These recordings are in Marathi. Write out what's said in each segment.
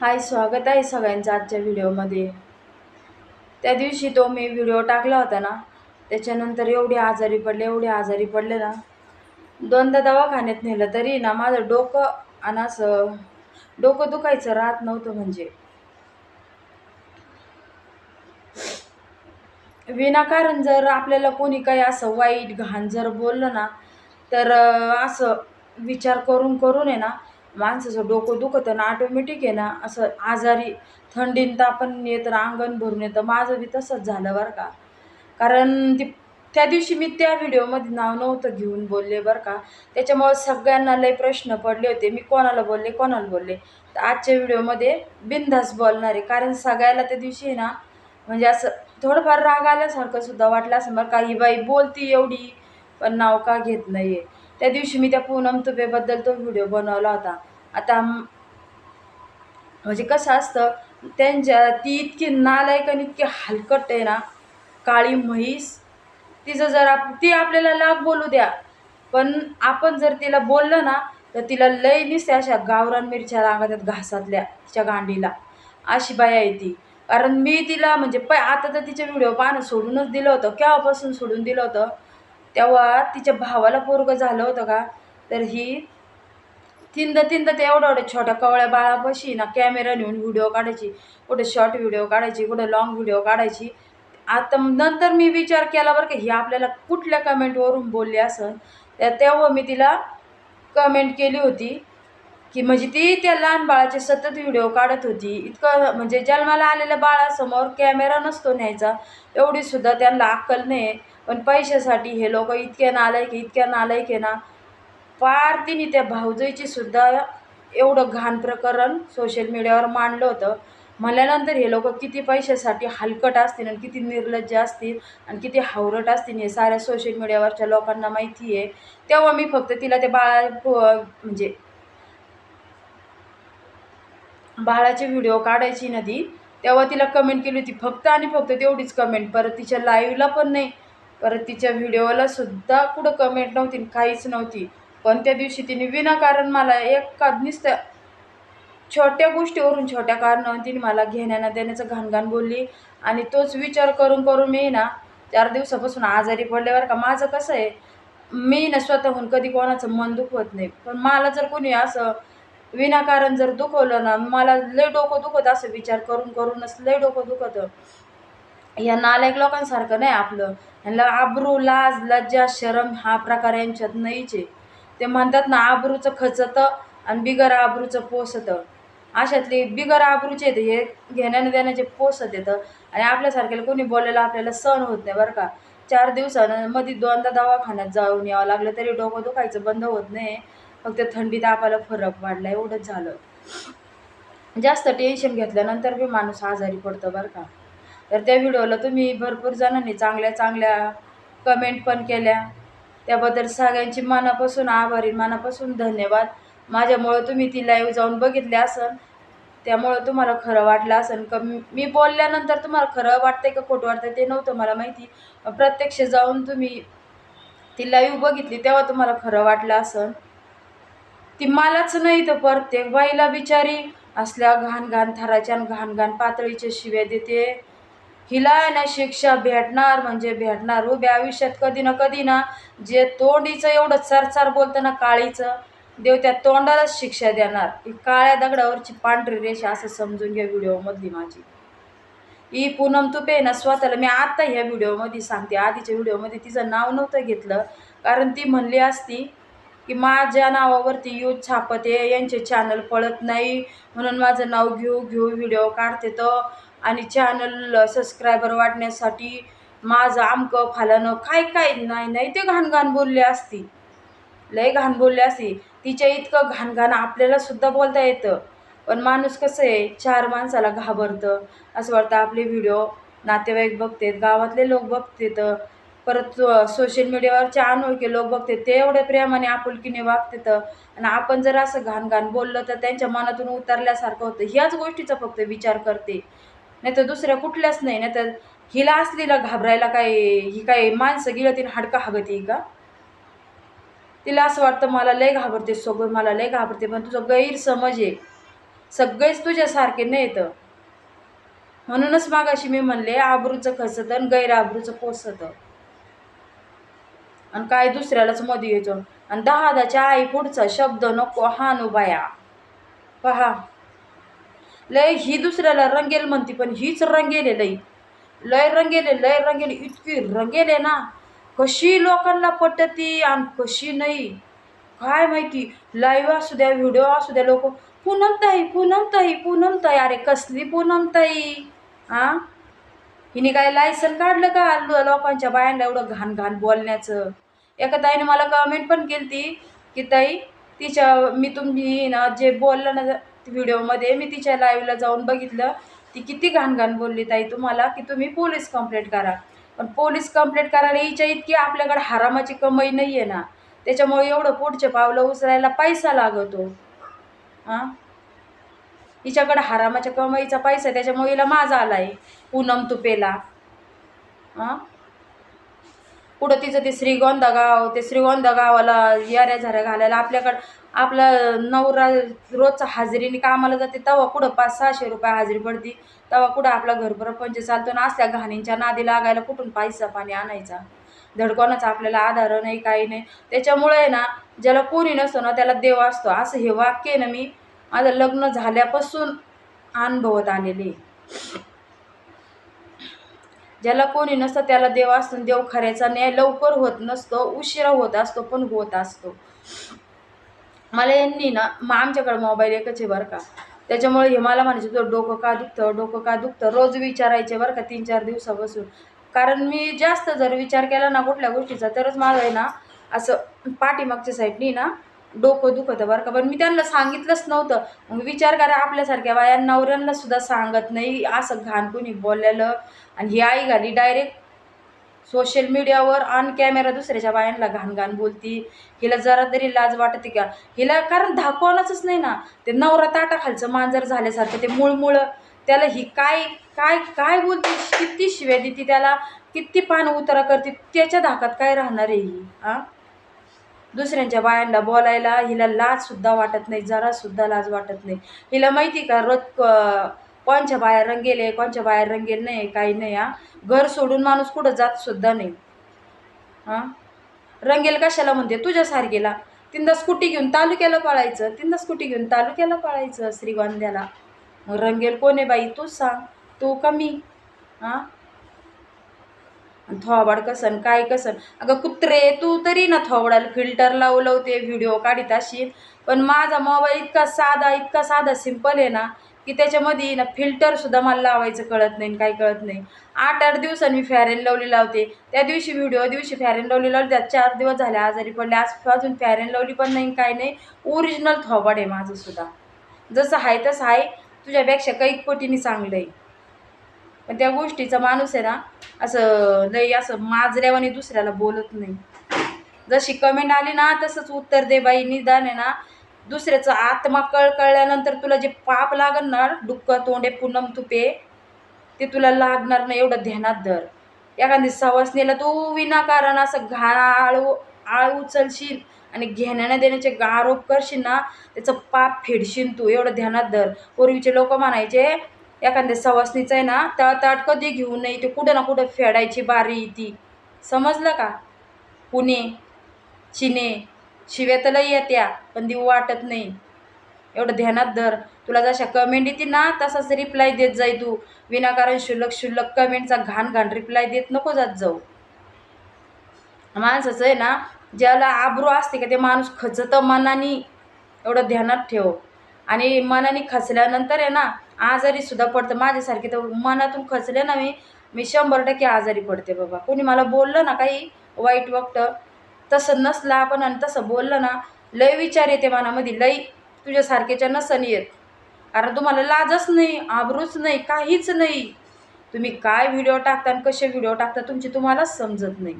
हाय स्वागत आहे सगळ्यांचं आजच्या व्हिडिओमध्ये. त्या दिवशी तो मी व्हिडिओ टाकला होता ना त्याच्यानंतर एवढे आजारी पडले एवढे आजारी पडले ना दोनदा दवाखान्यात नेलं तरी ना माझं डोकं आणि असं डोकं दुखायचं राहत नव्हतं म्हणजे. विनाकारण जर आपल्याला कोणी काही असं वाईट घाण जर बोललं ना तर असं विचार करून करून आहे ना माणसाचं डोकं दुखतं ना ऑटोमॅटिक आहे ना असं आजारी थंडीन तापण येतं अंगण भरून येतं. माझं बी तसंच झालं बरं का. कारण ती त्या दिवशी मी त्या व्हिडिओमध्ये नाव नव्हतं घेऊन बोलले बरं का. त्याच्यामुळे सगळ्यांना लय प्रश्न पडले होते. मी कोणाला बोलले कोणाला बोलले. तर आजच्या व्हिडिओमध्ये बिनधास्त बोलणार आहे. कारण सगळ्याला त्या दिवशी आहे ना म्हणजे असं थोडंफार राग आल्यासारखं सुद्धा वाटलं असं बरं का. ही बाई बोलती एवढी पण नाव का घेत नाही आहे त्या दिवशी मी त्या पूनम तुबेबद्दल तो व्हिडिओ बनवला होता. आता म्हणजे कसं असतं त्यांच्या ती इतकी नालायक आणि इतकी हलकट आहे ना काळी म्हैस तिचं जर आप ती आपल्याला लाग बोलू द्या पण आपण जर तिला बोललं ना तर तिला लय निसते अशा गावरान मिरच्या लागतात घासातल्या तिच्या गांडीला. अशी बाया आहे ती. कारण मी तिला म्हणजे प आता तर तिचे व्हिडिओ पाहणं सोडूनच दिलं होतं केव्हापासून सोडून दिलं होतं तेव्हा तिच्या भावाला पोरगं झालं होतं का? तर ही तीनदा तीनदा ते एवढं एवढ्या छोट्या कवळ्या बाळापाशी ना कॅमेरा नेऊन व्हिडिओ काढायची कुठं शॉर्ट व्हिडिओ काढायची कुठं लॉंग व्हिडिओ काढायची. आता नंतर मी विचार केला बरं का ही आपल्याला कुठल्या कमेंटवरून बोलली असं तर तेव्हा मी तिला कमेंट केली होती की म्हणजे ती त्या लहान बाळाचे सतत व्हिडिओ काढत होती. इतकं म्हणजे जन्माला आलेल्या बाळासमोर कॅमेरा नसतो न्यायचा. एवढीसुद्धा त्यांना अक्कल नाही. पण पैशासाठी हे लोक इतक्या नालायक आहे, इतक्या नालायक आहे ना. पार तिने त्या भाऊजाईची सुद्धा एवढं घाण प्रकरण सोशल मीडियावर मांडलं होतं. म्हणल्यानंतर हे लोक किती पैशासाठी हलकट असतील आणि किती निर्लज्ज असतील आणि किती हावरट असतील हे साऱ्या सोशल मीडियावरच्या लोकांना माहिती आहे. तेव्हा मी फक्त तिला ते बाळा म्हणजे बाळाचे व्हिडिओ काढायची ना ती तेव्हा तिला कमेंट केली होती. फक्त आणि फक्त तेवढीच कमेंट परत तिच्या लाईव्हला पण नाही. परत तिच्या व्हिडिओला सुद्धा कुठं कमेंट नव्हती आणि काहीच नव्हती. पण त्या दिवशी तिने विनाकारण मला एका नुसतं छोट्या गोष्टीवरून छोट्या कारणावरून तिने मला घेण्यानं देण्याचं घाणघाण बोलली. आणि तोच विचार करून करून मी ना चार दिवसापासून आजारी पडल्यावर का. माझं कसं आहे मी ना स्वतःहून कधी कोणाचं मन दुखवत नाही. पण मला जर कोणी असं विनाकारण जर दुखवलं ना मला लय डोकं दुखत असं विचार करून करूनच लय डोकं दुखतं. या नालायक लोकांसारखं नाही आपलं. ह्यांना आबरू लाज लज्जा शरम हा प्रकार यांच्यात नाहीच. आहे ते म्हणतात ना आबरूचं खचतं आणि बिगर आबरूचं पोसतं. अशातले बिगर आबरूचे येते हे घेण्याने देण्याचे पोसत येतं. आणि आपल्यासारख्याला कोणी बोलायला आपल्याला सहन होत नाही बरं का. चार दिवसानं मध्ये दोनदा दवाखान्यात जाऊन यावं लागलं तरी डोकं दुखायचं बंद होत नाही. फक्त थंडी तापाला फरक वाढला एवढंच झालं. जास्त टेन्शन घेतल्यानंतर बी माणूस आजारी पडतो बरं का. तर त्या व्हिडिओला तुम्ही भरपूर जणांनी चांगल्या चांगल्या कमेंट पण केल्या. त्याबद्दल सगळ्यांची मनापासून आभारी मनापासून धन्यवाद. माझ्यामुळं तुम्ही ती लाईव्ह जाऊन बघितली असन त्यामुळं तुम्हाला खरं वाटलं असेल क मी बोलल्यानंतर तुम्हाला खरं वाटतंय का खोटं वाटतंय ते नव्हतं मला माहिती. प्रत्यक्ष जाऊन तुम्ही ती लाईव्ह बघितली तेव्हा तुम्हाला खरं वाटलं असन. ती मलाच नाही तर प्रत्येक बाईला बिचारी असल्या घाण घाण थराच्या आणि घाण घाण पातळीच्या शिव्या देते. हिला आहे ना शिक्षा भेटणार म्हणजे भेटणार. उभ्या आयुष्यात कधी ना कधी ना जे तोंडीचं एवढं सरसार बोलतं ना काळीचं देव त्या तोंडालाच शिक्षा देणार. ही काळ्या दगडावरची पांढरी रेषा असं समजून घ्या व्हिडिओमधली माझी. ही पूनम तुपे ना स्वतःला मी आत्ता ह्या व्हिडिओमध्ये सांगते. आधीच्या व्हिडिओमध्ये तिचं नाव नव्हतं घेतलं कारण ती म्हणली असती की माझ्या नावावरती यूज छापते यांचे चॅनल पळत नाही म्हणून माझं नाव घेऊ घेऊ व्हिडिओ काढते. तर आणि चॅनल सबस्क्रायबर वाढण्यासाठी माझं आमकं फालानं काय काय नाही नाही ते घाण घाण बोलले असती. लय घाण बोलले असती. तिच्या इतकं घाण घाण आपल्याला सुद्धा बोलता येतं. पण माणूस कसं आहे चार माणसाला घाबरतं. असं वाटतं आपले व्हिडिओ नातेवाईक बघतेत गावातले लोक बघतेत. परत सोशल मीडियावरचे अनोळखी लोक बघते ते एवढे प्रेमाने आपुलकीने वागतेत. आणि आपण जर असं घाण घाण बोललं तर त्यांच्या मनातून उतरल्यासारखं होतं. ह्याच गोष्टीचा फक्त विचार करते. नाही तर दुसऱ्या कुठल्याच नाही नाही तर हिला असलीला घाबरायला काय ही काय माणसं गिळतीन हाडका हागती का? तिला असं वाटतं मला लय घाबरते सोबत मला लय घाबरते पण तुझं गैरसमज आहे. सगळेच तुझ्यासारखे नाही येतं म्हणूनच मागाशी मी म्हणले आबरूचं खसतं आणि गैरआबरूचं पोसतं. आणि काय दुसऱ्यालाच मध्ये येतो. आणि दहा दहाच्या आई पुढचा शब्द नको हानू बाया पहा. लय ही दुसऱ्याला रंगेल म्हणते पण हीच रंगेले लई. लय रंगेले लय रंगेले इतकी रंगेले ना. कशी लोकांना पटती आणि कशी नाही. काय माहिती लाईव्ह असू द्या व्हिडिओ असू द्या लोक पूनमताई पूनमताई पूनमताई अरे कसली पूनमताई? हां हिने काय लायसन काढलं का लोकांच्या बायांना एवढं घाण घाण बोलण्याचं? एका ताईने मला कमेंट पण केली ती की ताई तिच्या मी तुम्ही ना जे बोललं ना व्हिडिओमध्ये मी तिच्या लाईव्हला जाऊन बघितलं. ती किती घाण घाण बोलली ताई तुम्हाला की तुम्ही पोलीस कंप्लेंट करा. पण पोलीस कंप्लेंट करायला हिच्या इतकी आपल्याकडे हरामाची कमाई नाही आहे ना. त्याच्यामुळे एवढं पुढचे पावलं उचलायला पैसा लागतो. हां हिच्याकडं हरामाच्या कमाईचा पैसा आहे, त्याच्यामुळे हिला माझा आला आहे पूनम तुपेला हां पुढं तिचं ते श्रीगोंदा गाव ते श्रीगोंदा गावाला याऱ्या झाऱ्या घालायला आपल्याकडं आपला नवरा रोजचा हाजरीने कामाला जाते तेव्हा कुठं पाच सहाशे रुपये हाजरी पडती तेव्हा कुठं आपला घरप्रपंच चालतो ना असल्या घाणींच्या नादी लागायला कुठून पैसा पाणी आणायचा? धडकोनच आपल्याला आधार नाही काही नाही. त्याच्यामुळे ना ज्याला कोणी नसतो ना त्याला देव असतो. असं हे वाक्य आहे ना मी माझं लग्न झाल्यापासून अनुभवत आलेले ज्याला कोणी नसतं त्याला देव असतो देव खऱ्याचा न्याय लवकर होत नसतो उशिरा होत असतो पण होत असतो. मला यांनी ना मग आमच्याकडे मोबाईल एकच आहे बरं का. त्याच्यामुळे हे मला म्हणायचे तो डोकं का दुखतं? डोकं का दुखतं? रोज विचारायचे बरं का तीन चार दिवसापासून. कारण मी जास्त जर विचार केला ना कुठल्या गोष्टीचा तरच माझं आहे ना असं पाठीमागच्या साईडनी ना डोकं दुखतं बरं का. पण मी त्यांना सांगितलंच नव्हतं. मग विचार करा आपल्यासारख्या बाया नवऱ्यांना सुद्धा सांगत नाही. असं घाण कोणी बोललेलं. आणि ही आई घाली डायरेक्ट सोशल मीडियावर ऑन कॅमेरा दुसऱ्याच्या बायांना घाण घाण बोलती. हिला जरा तरी लाज वाटते का? हिला कारण दाखवणच नाही ना. ते नवरा ताटाखालचं मांजर झाल्यासारखं ते मुळमुळं. त्याला ही काय काय काय बोलते? किती शिव्या देते त्याला? किती पान उतारा करते? त्याच्या धाकात काय राहणार आहे ही हां दुसऱ्यांच्या बायांना बोलायला हिला लाजसुद्धा वाटत नाही जरासुद्धा लाज वाटत नाही. हिला माहिती का? रोज कोणच्या बाहेर आहे कोणच्या बाहेर रंगेल नाही काही नाही हा. घर सोडून माणूस कुठं जात सुद्धा नाही. हां? रंगेल कशाला म्हणते? तुझ्यासारखेला तिंदा स्कूटी घेऊन तालुक्याला पळायचं. तिंदा स्कूटी घेऊन तालुक्याला पळायचं श्रीगोंद्याला. मग रंगेल कोण आहे बाई? तूच सांग. तू कमी हां? थोबाड कसन काय कसन अगं कुत्रे तू तरी ना थोबडाला फिल्टर लावू लावते व्हिडिओ काढीत अशी पण माझा मोबाईल इतका साधा इतका साधा सिंपल आहे ना. की त्याच्यामध्ये ना फिल्टरसुद्धा मला लावायचं कळत नाही आणि काही कळत नाही. आठ आठ दिवसांनी मी फॅरेन लवली लावते. त्या दिवशी व्हिडिओ दिवशी फॅरेन लवली लावली त्यात चार दिवस झाले आजारी पडले. आज अजून फॅरेन लवली पण नाही काय नाही. ओरिजिनल थॉबड आहे माझंसुद्धा जसं आहे तसं आहे. तुझ्यापेक्षा कैक पटीने चांगलं आहे. पण त्या गोष्टीचा माणूस आहे ना असं लई असं माजल्यावानी दुसऱ्याला बोलत नाही. जशी कमेंट आली ना तसंच उत्तर दे बाई. निदान आहे ना दुसऱ्याचं आत्मा कळ कळल्यानंतर तुला जे पाप लागणार ना डुक्कं तोंडे पूनम तुपे ते तुला लागणार नाही एवढं ध्यानात धर. एखादी सवासणीला तू विनाकारण असं घाण आळू आळ उचलशील आणि घेण्याने देण्याचे आरोप करशील ना त्याचं पाप फेडशील तू एवढं ध्यानात धर. पूर्वीचे लोक म्हणायचे एखाद्या सवसनीचं आहे ना तळताट कधी घेऊ नये ते कुठं ना कुठं फेडायची बारी ती. समजलं का? पुणे चिने शिव्या येत्या पण देऊ वाटत नाही. एवढं ध्यानात धर. तुला जशा कमेंट येते ना तसाच रिप्लाय देत जाई तू. विनाकारण शुल्लक शुल्लक कमेंटचा घाण घाण रिप्लाय देत नको जात जाऊ. माणसाचं आहे ना ज्याला आब्रू असते का ते माणूस खचतं मनाने. एवढं ध्यानात ठेव. आणि मनाने खचल्यानंतर आहे ना आजारीसुद्धा पडतं. माझ्यासारखी तर मनातून खचले ना मी मी शंभर टक्के आजारी पडते बाबा. कोणी मला बोललं ना काही वाईट वक्त तसं नसलं आपण आणि तसं बोललं ना लय विचार येते मनामध्ये लई तुझ्यासारखेच्या नसन येत. कारण तुम्हाला लाजच नाही आबरूच नाही काहीच नाही. तुम्ही काय व्हिडिओ टाकता आणि कसे व्हिडिओ टाकता तुमची तुम्हालाच समजत नाही.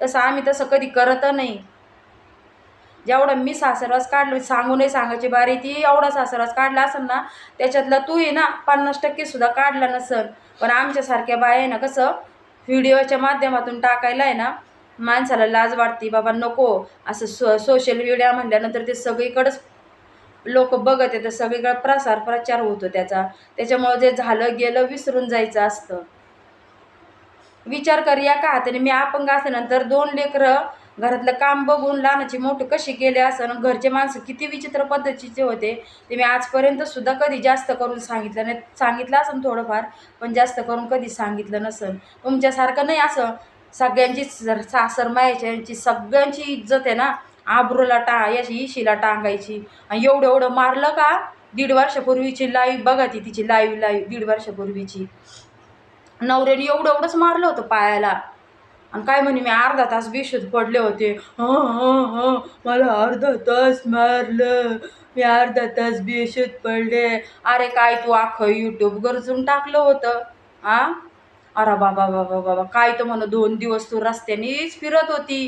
तसं आम्ही तसं कधी करत नाही. जेवढं मी सासरवास काढलो सांगूनही सांगायची बारी ती एवढा सासरवास काढला असेल ना त्याच्यातला तू आहे ना पन्नास टक्केसुद्धा काढला नसेल. पण आमच्यासारख्या बाया आहे ना कसं व्हिडिओच्या माध्यमातून टाकायला आहे ना माणसाला लाज वाटते बाबा नको. असं सो सोशल मीडिया म्हणल्यानंतर ते सगळीकडंच लोक बघत येतं सगळीकडं प्रसार प्रचार होतो त्याचा. त्याच्यामुळं जे झालं गेलं विसरून जायचं असतं. विचार कर या का? हाताने मी अपंग असल्यानंतर दोन लेकरं घरातलं काम बघून लहानाची मोठं कशी केले असं घरचे माणसं किती विचित्र पद्धतीचे होते ते मी आजपर्यंत सुद्धा कधी जास्त करून सांगितलं नाही. सांगितलं असं थोडंफार पण जास्त करून कधी सांगितलं नसन. तुमच्यासारखं नाही असं सगळ्यांची सर सासर यांची सगळ्यांची इज्जत आहे ना आब्रूला टा याची इशीला टांगायची. आणि एवढं एवढं मारलं का दीड वर्षापूर्वीची लाईव्ह बघा ती तिची लाईव्ह लाईव्ह दीड वर्षापूर्वीची. नवऱ्याने एवढं एवढंच मारलं होतं पायाला. आणि काय म्हणे मी अर्धा तास बेशुद्ध पडले होते. हं हं मला अर्धा तास मारलं. मी अर्धा तास बेशुद्ध पडले. अरे काय तू आख यूट्यूब गरजून टाकलं होतं आ? अरे बाबा बाबा बाबा काय तर म्हणून दोन दिवस तू रस्त्यानेच फिरत होती.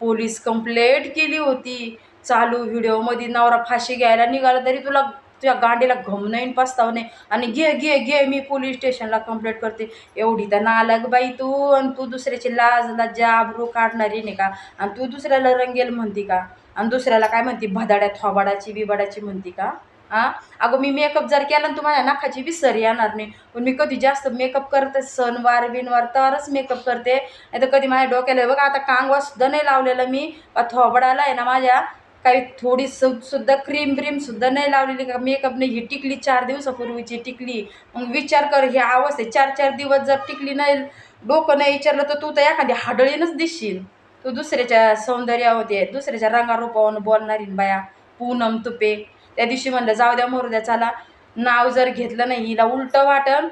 पोलीस कंप्लेंट केली होती. चालू व्हिडिओमध्ये नवरा फाशी घ्यायला निघाला तरी तुला तुझ्या गाडीला घम नाही पस्ताव नाही. आणि घे घे घे मी पोलीस स्टेशनला कंप्लेंट करते. एवढी तर नालक बाई तू आणि तू दुसऱ्याची लाज लज्जा आबरू काढणारी नाही का? आणि तू दुसऱ्याला रंगेल म्हणती का? आणि दुसऱ्याला काय म्हणती? भदाड्या थोबाडाची बिबाडाची म्हणती का? हां? अगं मी मेकअप जर केला ना तुम्हाला नाकाची विसर येणार नाही. पण मी कधी जास्त मेकअप करते सणवार बिनवार तरच मेकअप करते. नाही तर कधी माझ्या डोक्याला बघा आता कांगवा सुद्धा नाही लावलेला मी. थोबडाला आहे ना माझ्या काही थोडी सु सुद्धा क्रीम ब्रीमसुद्धा नाही लावलेली. का मेकअप नाही ही टिकली चार दिवसापूर्वीची टिकली. मग विचार कर ही आहे. चार चार दिवस जर टिकली नाही डोकं नाही विचारलं तर तू तर एखादी हाडळीनच दिसशील. तू दुसऱ्याच्या सौंदर्यामध्ये दुसऱ्याच्या रंगारूपावरून बोलणारी बाया. पूनम तुपे. त्या दिवशी म्हणलं जाऊ द्या मोरू द्या चला. नाव जर घेतलं नाही हिला उलटं वाटन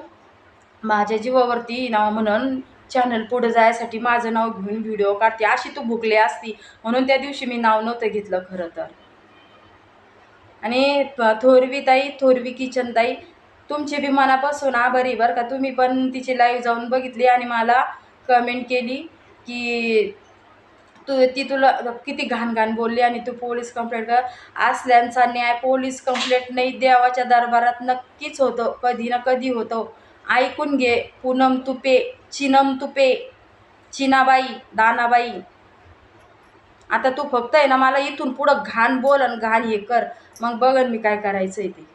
माझ्या जीवावरती नाव म्हणून चॅनल पुढं जायसाठी माझं नाव घेऊन व्हिडिओ काढते अशी तू भुकली असती. म्हणून त्या दिवशी मी नाव नव्हतं घेतलं खरं तर. आणि थोरवी ताई थोरवी किचन ताई तुमची बी मनापासून आभारी बरं का. तुम्ही पण तिची लाईव्ह जाऊन बघितली आणि मला कमेंट केली की तू ती तुला किती घाण घाण बोलली आणि तू पोलीस कंप्लेंट कर. असल्यांचा न्याय पोलीस कंप्लेंट नाही देवाच्या दरबारात नक्कीच होतं कधी ना कधी होतं. ऐकून घे पूनम तुपे चिनम तुपे चिनाबाई दानाबाई. आता तू फक्त आहे ना मला इथून पुढं घाण बोल आणि घाण हे कर. मग बघन मी काय करायचं आहे ते.